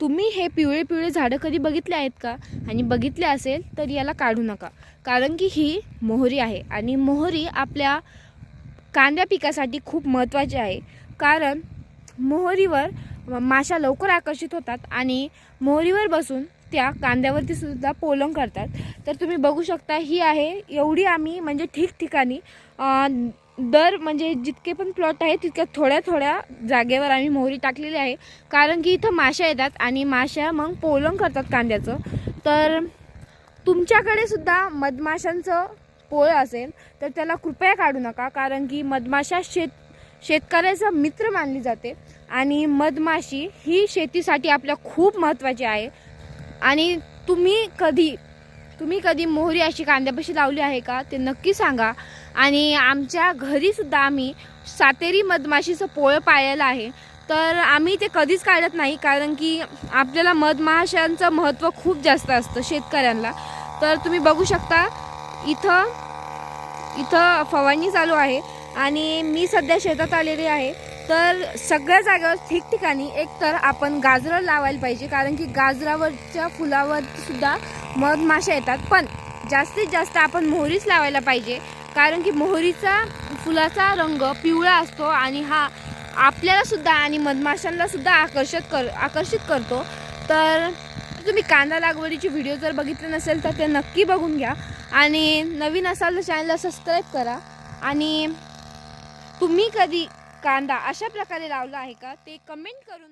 तुम्ही हे पिवळे पिवळे झाडं कधी बघितले आहेत का? आणि बघितले असेल तर याला काढू नका. कारण की ही मोहरी आहे आणि मोहरी आपल्या कांद्या पिकासाठी खूप महत्त्वाची आहे. कारण मोहरीवर माशा लवकर आकर्षित होतात आणि मोहरीवर बसून त्या कांद्यावरती सुद्धा पोलंग करतात. तर तुम्ही बघू शकता ही आहे. एवढी आम्ही म्हणजे ठिकठिकाणी दर म्हणजे जितके पण प्लॉट आहे तितक्या थोड्या थोड्या जागेवर आम्ही मोहरी टाकलेली आहे. कारण की इथं माशा येतात आणि माशा मग पोलंग करतात कांद्याचं. तर तुमच्याकडे सुद्धा मधमाशांचं पोळ असेल तर त्याला कृपया काढू नका. कारण की मधमाशा शेत शेतकऱ्याचा मित्र मानली जाते. आणि मधमाशी ही शेतीसाठी आपल्या खूप महत्त्वाची आहे. आणि तुम्ही कधी तुम्ही कधी मोहरी अशी कांद्यापाशी लावली आहे का ते नक्की सांगा. आणि आमच्या घरीसुद्धा आम्ही सातेरी मधमाशीचं पोळं पाळलेलं आहे. तर आम्ही ते कधीच काढत नाही कारण की आपल्याला मधमाशांचं महत्त्व खूप जास्त असतं शेतकऱ्यांना तर तुम्ही बघू शकता इथं इथं फवारणी चालू आहे. आणि मी सध्या शेतात आलेली आहे. तर सगळ्या जागेवर ठिकठिकाणी एकतर आपण गाजरं लावायला पाहिजे कारण की गाजरावरच्या फुलावर सुद्धा मधमाशा येतात. पण जास्तीत जास्त आपण मोहरीच लावायला पाहिजे कारण की मोहरीचा फुलाचा रंग पिवळा असतो आणि हा आपल्याला सुद्धा आणि मधमाशांना सुद्धा आकर्षित कर आकर्षित करतो. तर तुम्ही कांदा लागवडीचे व्हिडिओ जर बघितले नसेल तर ते नक्की बघून घ्या. आणि नवीन असाल तर चॅनलला सबस्क्राईब करा. आणि तुम्ही कधी कांदा अशा प्रकारे लावला आहे का ते कमेंट करून